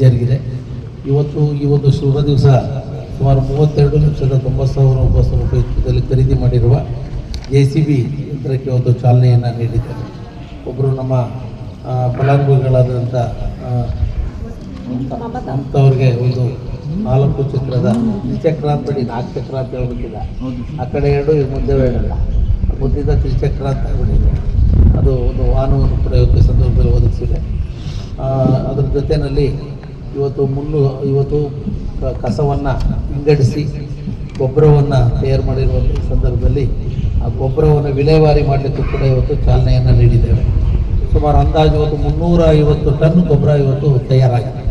ಜರುಗಿದೆ ಇವತ್ತು ಈ ಒಂದು ಶುಭ ದಿವಸ ಸುಮಾರು ಮೂವತ್ತೆರಡು ಲಕ್ಷದ ತೊಂಬತ್ತು ಸಾವಿರ ಒಂಬತ್ತು ಸಾವಿರ ರೂಪಾಯಿ ಖರೀದಿ ಮಾಡಿರುವ ಎ ಸಿ ಬಿ ಯಂತ್ರಕ್ಕೆ ಒಂದು ಚಾಲನೆಯನ್ನು ನೀಡಿದ್ದಾರೆ. ಒಬ್ಬರು ನಮ್ಮ ಫಲಾನುಭವಿಗಳಾದಂಥ ಅಂಥವ್ರಿಗೆ ಒಂದು ನಾಲ್ಕು ಚಕ್ರದ ತ್ರಿಚಕ್ರ ಅಂತ ಬಿಡಿ ನಾಲ್ಕು ಚಕ್ರ ಅಂತ ಹೇಳ್ಬೇಕಿಲ್ಲ ಆ ಕಡೆ ಎರಡು, ಈ ಮುಂದೆ ಹೇಳಲ್ಲ ಮುಂದಿದ್ದ ತ್ರಿಚಕ್ರ ಅಂತ ಹೇಳ್ಬಿಟ್ಟಿದೆ ಅದು ಒಂದು ವಾಹನವನ್ನು ಇವತ್ತು ಸಂದರ್ಭದಲ್ಲಿ ಒದಗಿಸಿದೆ. ಅದ್ರ ಜೊತೆಯಲ್ಲಿ ಇವತ್ತು ಮುಳ್ಳು, ಇವತ್ತು ಕಸವನ್ನು ವಿಂಗಡಿಸಿ ಗೊಬ್ಬರವನ್ನು ತಯಾರು ಮಾಡಿರುವಂಥ ಸಂದರ್ಭದಲ್ಲಿ ಆ ಗೊಬ್ಬರವನ್ನು ವಿಲೇವಾರಿ ಮಾಡಲಿಕ್ಕೂ ಕೂಡ ಇವತ್ತು ಚಾಲನೆಯನ್ನು ನೀಡಿದ್ದೇವೆ. ಸುಮಾರು ಅಂದಾಜು ಇವತ್ತು ಮುನ್ನೂರ ಐವತ್ತು ಟನ್ ಗೊಬ್ಬರ ಇವತ್ತು ತಯಾರಾಗಿದೆ.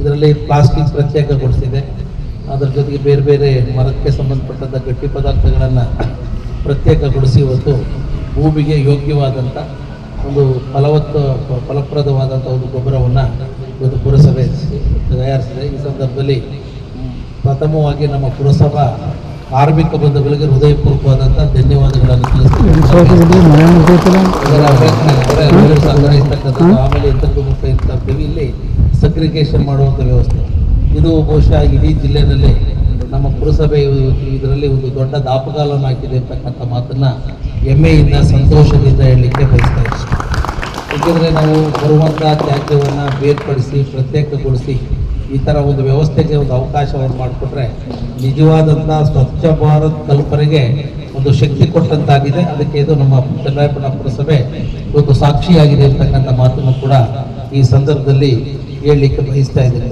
ಇದರಲ್ಲಿ ಪ್ಲಾಸ್ಟಿಕ್ ಪ್ರತ್ಯೇಕಗೊಳಿಸಿದೆ. ಅದರ ಜೊತೆಗೆ ಬೇರೆ ಬೇರೆ ಮರಕ್ಕೆ ಸಂಬಂಧಪಟ್ಟಂಥ ಗಟ್ಟಿ ಪದಾರ್ಥಗಳನ್ನು ಪ್ರತ್ಯೇಕಗೊಳಿಸಿ ಇವತ್ತು ಭೂಮಿಗೆ ಯೋಗ್ಯವಾದಂಥ ಒಂದು ಫಲವತ್ತು ಫಲಪ್ರದವಾದಂಥ ಒಂದು ಗೊಬ್ಬರವನ್ನು ಇವತ್ತು ಪುರಸಭೆ ತಯಾರಿಸಿದೆ. ಈ ಸಂದರ್ಭದಲ್ಲಿ ಪ್ರಥಮವಾಗಿ ನಮ್ಮ ಪುರಸಭಾ ಕಾರ್ಮಿಕ ಬಂಧುಗಳಿಗೆ ಹೃದಯಪೂರ್ವಕವಾದಂಥ ಧನ್ಯವಾದಗಳನ್ನು ಸಂಗ್ರಹಿಸ್ತಕ್ಕಂಥದ್ದು ಆಮೇಲೆ ಇಂಥದ್ದು ಇಲ್ಲಿ ಸಗ್ರಿಗೇಷನ್ ಮಾಡುವಂಥ ವ್ಯವಸ್ಥೆ. ಇದು ಬಹುಶಃ ಇಡೀ ಜಿಲ್ಲೆಯಲ್ಲಿ ನಮ್ಮ ಪುರಸಭೆ ಇದರಲ್ಲಿ ಒಂದು ದೊಡ್ಡ ದಾಪಗಾಲನ್ನು ಹಾಕಿದೆ ಅಂತಕ್ಕಂಥ ಮಾತನ್ನ ಹೆಮ್ಮೆಯಿಂದ ಸಂತೋಷದಿಂದ ಹೇಳಲಿಕ್ಕೆ ಬಯಸ್ತಾ ಇದ್ದೀನಿ. ಏಕೆಂದರೆ ನಾವು ಬರುವಂಥ ತ್ಯಾಜ್ಯವನ್ನು ಬೇರ್ಪಡಿಸಿ, ಪ್ರತ್ಯೇಕಗೊಳಿಸಿ ಈ ಥರ ಒಂದು ವ್ಯವಸ್ಥೆಗೆ ಒಂದು ಅವಕಾಶವನ್ನು ಮಾಡಿಕೊಟ್ರೆ ನಿಜವಾದಂಥ ಸ್ವಚ್ಛ ಭಾರತ್ ಕಲ್ಪನೆಗೆ ಒಂದು ಶಕ್ತಿ ಕೊಟ್ಟಂತಾಗಿದೆ. ಅದಕ್ಕೆ ಇದು ನಮ್ಮ ಚನ್ನರಾಯಪುರ ಪುರಸಭೆ ಒಂದು ಸಾಕ್ಷಿಯಾಗಿದೆ ಅಂತಕ್ಕಂಥ ಮಾತನ್ನು ಕೂಡ ಈ ಸಂದರ್ಭದಲ್ಲಿ ಹೇಳಲಿಕ್ಕೆ ಬಯಸ್ತಾ ಇದ್ದೇನೆ.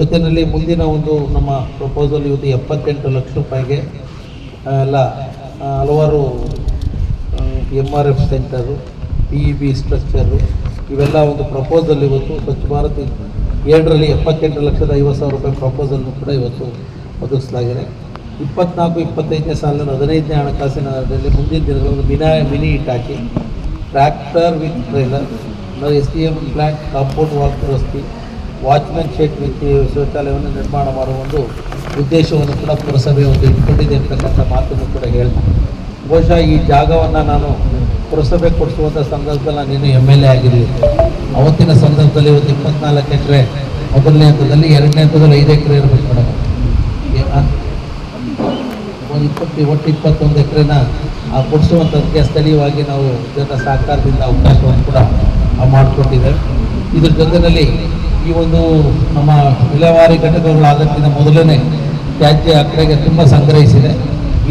ಜೊತೆಯಲ್ಲಿ ಮುಂದಿನ ಒಂದು ನಮ್ಮ ಪ್ರಪೋಸಲ್ ಇವತ್ತು ಎಪ್ಪತ್ತೆಂಟು ಲಕ್ಷ ರೂಪಾಯಿಗೆ ಎಲ್ಲ ಹಲವಾರು M R F centre P E B structure ಇವೆಲ್ಲ ಒಂದು ಪ್ರಪೋಸಲ್ ಇವತ್ತು ಸ್ವಚ್ಛ ಭಾರತ್ ಏಳರಲ್ಲಿ ಎಪ್ಪತ್ತೆಂಟು ಲಕ್ಷದ ಐವತ್ತು ಸಾವಿರ ರೂಪಾಯಿ ಪ್ರಪೋಸಲ್ನು ಕೂಡ ಇವತ್ತು ಒದಗಿಸಲಾಗಿದೆ. ಇಪ್ಪತ್ನಾಲ್ಕು, ಇಪ್ಪತ್ತೈದನೇ ಸಾಲಿನ ಹದಿನೈದನೇ ಹಣಕಾಸಿನ ಮುಂದಿನ ದಿನಗಳಲ್ಲಿ ಮಿನಾ, mini ಇಟಾಕಿ tractor with trailer S D M plant compound wall ವ್ಯವಸ್ಥೆ ವಾಚ್ಮ್ಯಾನ್ ಶೆಡ್ ವಿತ್ ಶೌಚಾಲಯವನ್ನು ನಿರ್ಮಾಣ ಮಾಡುವ ಒಂದು ಉದ್ದೇಶವನ್ನು ಕೂಡ ಪುರಸಭೆ ಒಂದು ಇಟ್ಕೊಂಡಿದೆ ಅಂತಕ್ಕಂಥ ಮಾತನ್ನು ಕೂಡ ಹೇಳ್ತೀನಿ. ಬಹುಶಃ ಈ ಜಾಗವನ್ನು ನಾನು ಪುರಸಭೆ ಕೊಡಿಸುವಂಥ ಸಂದರ್ಭದಲ್ಲಿ ನಾನು ಇನ್ನೂ ಎಂ ಎಲ್ ಎ ಆಗಿರಲಿ. ಅವತ್ತಿನ ಸಂದರ್ಭದಲ್ಲಿ ಇವತ್ತು ಇಪ್ಪತ್ನಾಲ್ಕು ಎಕರೆ, ಮೊದಲನೇ ಹಂತದಲ್ಲಿ ಎರಡನೇ ಹಂತದಲ್ಲಿ ಐದು ಎಕರೆ ಇರಬೇಕು ಮೇಡಮ್. ಒಂದು ಇಪ್ಪತ್ತು, ಒಟ್ಟು ಇಪ್ಪತ್ತೊಂದು ಎಕರೆನ ಆ ಕೊಡಿಸುವಂಥದ್ದಕ್ಕೆ ಸ್ಥಳೀಯವಾಗಿ ನಾವು ಜನ ಸಹಕಾರದಿಂದ ಅವಕಾಶವನ್ನು ಕೂಡ ಮಾಡಿಕೊಟ್ಟಿದ್ದೇವೆ. ಇದ್ರ ಜೊತೆಯಲ್ಲಿ ಈ ಒಂದು ನಮ್ಮ ವಿಲೇವಾರಿ ಘಟಕಗಳು ಆದಕ್ಕಿಂತ ಮೊದಲನೇ ತ್ಯಾಜ್ಯ ಕಡೆಗೆ ತುಂಬ ಸಂಗ್ರಹಿಸಿದೆ.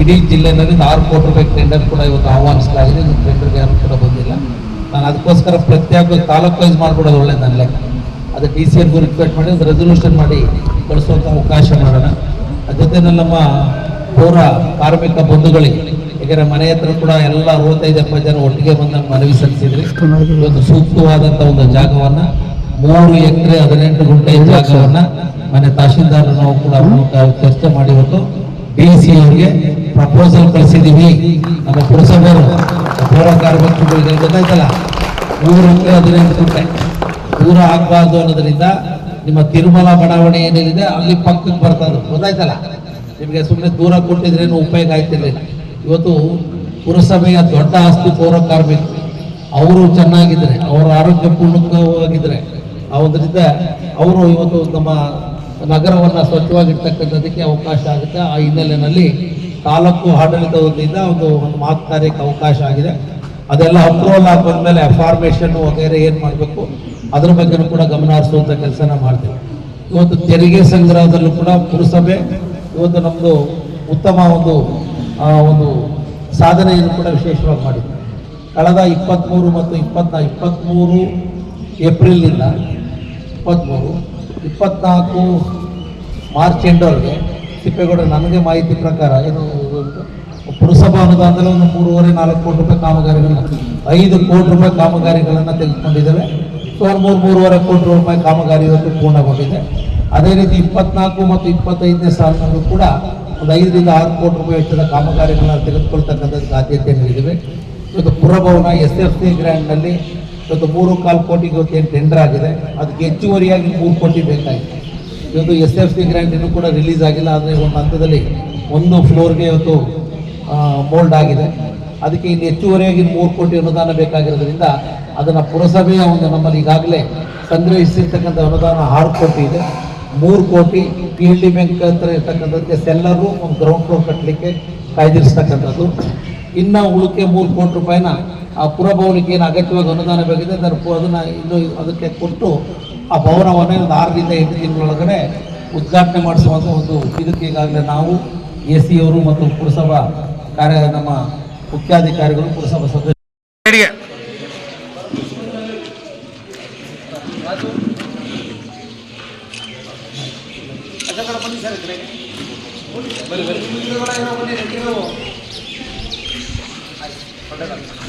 ಇಡೀ ಜಿಲ್ಲೆನಲ್ಲಿ ಆರು ಕೋಟಿ ರೂಪಾಯಿ ಟೆಂಡರ್ ಕೂಡ ಇವತ್ತು ಆಹ್ವಾನಿಸಲಾಗಿದೆ. ಇನ್ನು ಟೆಂಡರ್ಗೆ ಯಾರು ಕೂಡ ಬಂದಿಲ್ಲ. ನಾನು ಅದಕ್ಕೋಸ್ಕರ ಪ್ರತ್ಯೇಕ ತಾಲೂಕು ವೈಸ್ ಮಾಡಿಬಿಡೋದು ಒಳ್ಳೆ ನನ್ನ ಲೆಕ್ಕ. ಅದು ಡಿ ಸಿ ಎಲ್ಗೂ ರಿಕ್ವೆಸ್ಟ್ ಮಾಡಿ ಒಂದು ರೆಸೊಲ್ಯೂಷನ್ ಮಾಡಿ ಕಳಿಸುವಂಥ ಅವಕಾಶ ಮಾಡೋಣ. ಅದ್ರ ಜೊತೆ ನಮ್ಮ ಪೌರ ಕಾರ್ಮಿಕ ಬಂಧುಗಳಿಗೆ ಯಾಕಂದರೆ ಮನೆ ಹತ್ರ ಕೂಡ ಎಲ್ಲ ಅರವತ್ತೈದು ಎಪ್ಪತ್ತು ಜನ ಒಟ್ಟಿಗೆ ಬಂದ ಮನವಿ ಸಲ್ಲಿಸಿದ್ರಿ. ಒಂದು ಸೂಕ್ತವಾದಂಥ ಒಂದು ಜಾಗವನ್ನು ಮೂರು ಎಕರೆ ಹದಿನೆಂಟು ಗುಂಟೆ ಜಾಗವನ್ನು ಮನೆ ತಹಶೀಲ್ದಾರ್ ನಾವು ಕೂಡ ಚರ್ಚೆ ಮಾಡಿ ಇವತ್ತು. ಡಿ ಸಿ ಅವರಿಗೆ ಪ್ರಪೋಸಲ್ ಕಳಿಸಿದ್ದೀವಿ ನಮ್ಮ ಪುರಸಭೆಯವರು ಪೌರ ಕಾರ್ಮಿಕರಿಗೆ ಗೊತ್ತಾಯ್ತಲ್ಲ? ನೂರಕ್ಕೆ ಹದಿನೆಂಟು ಗುಂಟೆ ದೂರ ಆಗ್ಬಾರ್ದು ಅನ್ನೋದ್ರಿಂದ ನಿಮ್ಮ ತಿರುಮಲ ಬಡಾವಣೆ ಏನಿದೆ, ಅಲ್ಲಿ ಪಕ್ಕಕ್ಕೆ ಬರ್ತದೆ ಗೊತ್ತಾಯ್ತಲ್ಲ? ನಿಮಗೆ ಸುಮ್ಮನೆ ದೂರ ಕೊಟ್ಟಿದ್ರೇನು ಉಪಯೋಗ ಆಯ್ತಿರ್ಲಿಲ್ಲ ಇವತ್ತು ಪುರಸಭೆಯ ದೊಡ್ಡ ಆಸ್ತಿ ಪೌರ ಅವರು ಚೆನ್ನಾಗಿದ್ರೆ, ಅವರ ಆರೋಗ್ಯ ಪೂರ್ಣವಾಗಿದ್ದರೆ ಅದರಿಂದ ಅವರು ಇವತ್ತು ನಮ್ಮ ನಗರವನ್ನು ಸ್ವಚ್ಛವಾಗಿರ್ತಕ್ಕಂಥದ್ದಕ್ಕೆ ಅವಕಾಶ ಆಗುತ್ತೆ. ಆ ಹಿನ್ನೆಲೆಯಲ್ಲಿ ತಾಲೂಕು ಆಡಳಿತ ವತಿಯಿಂದ ಒಂದು ಒಂದು ಮಾತು ಅವಕಾಶ ಆಗಿದೆ. ಅದೆಲ್ಲ ಅಪ್ರೂವಲ್ ಆಗಿ ಬಂದಮೇಲೆ ಫಾರ್ಮೇಷನ್ ವಗೈರೆ ಏನು ಮಾಡಬೇಕು, ಅದ್ರ ಬಗ್ಗೆನೂ ಕೂಡ ಗಮನ ಹರಿಸುವಂಥ ಕೆಲಸನ ಮಾಡ್ತೀವಿ. ಇವತ್ತು ತೆರಿಗೆ ಸಂಗ್ರಹದಲ್ಲೂ ಕೂಡ ಪುರಸಭೆ, ಇವತ್ತು ನಮ್ಮದು ಉತ್ತಮ ಒಂದು ಒಂದು ಸಾಧನೆಯನ್ನು ಕೂಡ ವಿಶೇಷವಾಗಿ ಮಾಡಿದೆ. ಕಳೆದ ಇಪ್ಪತ್ತ್ಮೂರು ಮತ್ತು ಇಪ್ಪತ್ನಾ ಇಪ್ಪತ್ತ್ಮೂರು ಏಪ್ರಿಲ್ನಿಂದ ಇಪ್ಪತ್ತ್ಮೂರು ಇಪ್ಪತ್ನಾಲ್ಕು ಮಾರ್ಚ್ ಎಂಡವರೆಗೆ ತಿಪ್ಪೇಗೌಡ, ನನಗೆ ಮಾಹಿತಿ ಪ್ರಕಾರ ಏನು ಪುರಸಭಾ ಅನುದಾನದಲ್ಲಿ ಒಂದು ಮೂರುವರೆ, ನಾಲ್ಕು ಕೋಟಿ ರೂಪಾಯಿ ಕಾಮಗಾರಿಗಳನ್ನ ಐದು ಕೋಟಿ ರೂಪಾಯಿ ಕಾಮಗಾರಿಗಳನ್ನು ತೆಗೆದುಕೊಂಡಿದ್ದೇವೆ. ಸುಮಾರು ಮೂರು, ಮೂರುವರೆ ಕೋಟಿ ರೂಪಾಯಿ ಕಾಮಗಾರಿ ಇವತ್ತು ಪೂರ್ಣಗೊಂಡಿದೆ. ಅದೇ ರೀತಿ ಇಪ್ಪತ್ನಾಲ್ಕು ಮತ್ತು ಇಪ್ಪತ್ತೈದನೇ ಸಾಲಿನಲ್ಲೂ ಕೂಡ ಒಂದು ಐದರಿಂದ ಆರು ಕೋಟಿ ರೂಪಾಯಿ ವೆಚ್ಚದ ಕಾಮಗಾರಿಗಳನ್ನು ತೆಗೆದುಕೊಳ್ತಕ್ಕಂಥ ಸಾಧ್ಯತೆ ನೀಡಿದ್ದೇವೆ. ಇವತ್ತು ಪುರಭವನ ಎಸ್ ಎಫ್ ಸಿ ಗ್ರ್ಯಾಂಡ್ನಲ್ಲಿ ಇವತ್ತು ಮೂರು ಕಾಲು ಕೋಟಿಗೆ ಇವತ್ತು ಏನು ಟೆಂಡರ್ ಆಗಿದೆ. ಅದಕ್ಕೆ ಹೆಚ್ಚುವರಿಯಾಗಿ ಮೂರು ಕೋಟಿ ಬೇಕಾಗಿತ್ತು ಇವತ್ತು ಎಸ್ ಎಫ್ ಸಿ ಗ್ರ್ಯಾಂಟ್ ಕೂಡ ರಿಲೀಸ್ ಆಗಿಲ್ಲ, ಆದರೆ ಒಂದು ಹಂತದಲ್ಲಿ ಒಂದು ಫ್ಲೋರ್ಗೆ ಇವತ್ತು ಮೋಲ್ಡ್ ಆಗಿದೆ. ಅದಕ್ಕೆ ಇನ್ನು ಹೆಚ್ಚುವರಿಯಾಗಿ ಮೂರು ಕೋಟಿ ಅನುದಾನ ಬೇಕಾಗಿರೋದ್ರಿಂದ ಅದನ್ನು ಪುರಸಭೆಯ ಒಂದು ನಮ್ಮಲ್ಲಿ ಈಗಾಗಲೇ ಸಂಗ್ರಹಿಸಿರ್ತಕ್ಕಂಥ ಅನುದಾನ ಆರು ಕೋಟಿ ಇದೆ. ಮೂರು ಕೋಟಿ ಪಿ ಎಲ್ ಡಿ ಬ್ಯಾಂಕ್ ಹತ್ರ ಇರ್ತಕ್ಕಂಥದ್ದಕ್ಕೆ ಸೆಲ್ಲರು ಒಂದು ಗ್ರೌಂಡ್ ಫ್ಲೋರ್ ಕಟ್ಟಲಿಕ್ಕೆ ಕಾಯ್ದಿರಿಸ್ತಕ್ಕಂಥದ್ದು. ಇನ್ನು ಉಳಿಕೆ ಮೂರು ಕೋಟಿ ರೂಪಾಯಿನ ಆ ಪುರಭವನಕ್ಕೆ ಏನು ಅಗತ್ಯವಾಗಿ ಅನುದಾನ ಬೇಕಿದೆ, ಅದನ್ನು ಅದನ್ನ ಇನ್ನು ಅದಕ್ಕೆ ಕೊಟ್ಟು ಆ ಭವನವನ್ನು ಒಂದು ಆರರಿಂದ ಎಂಟು ತಿಂಗಳೊಳಗಡೆ ಉದ್ಘಾಟನೆ ಮಾಡಿಸುವಂಥ ಒಂದು ಇದಕ್ಕೆ ಈಗಾಗಲೇ ನಾವು ಎ ಸಿ ಅವರು ಮತ್ತು ಪುರಸಭಾ ಕಾರ್ಯ ನಮ್ಮ ಮುಖ್ಯಾಧಿಕಾರಿಗಳು ಪುರಸಭಾ ಸದಸ್ಯ ಬನ್ನಿ.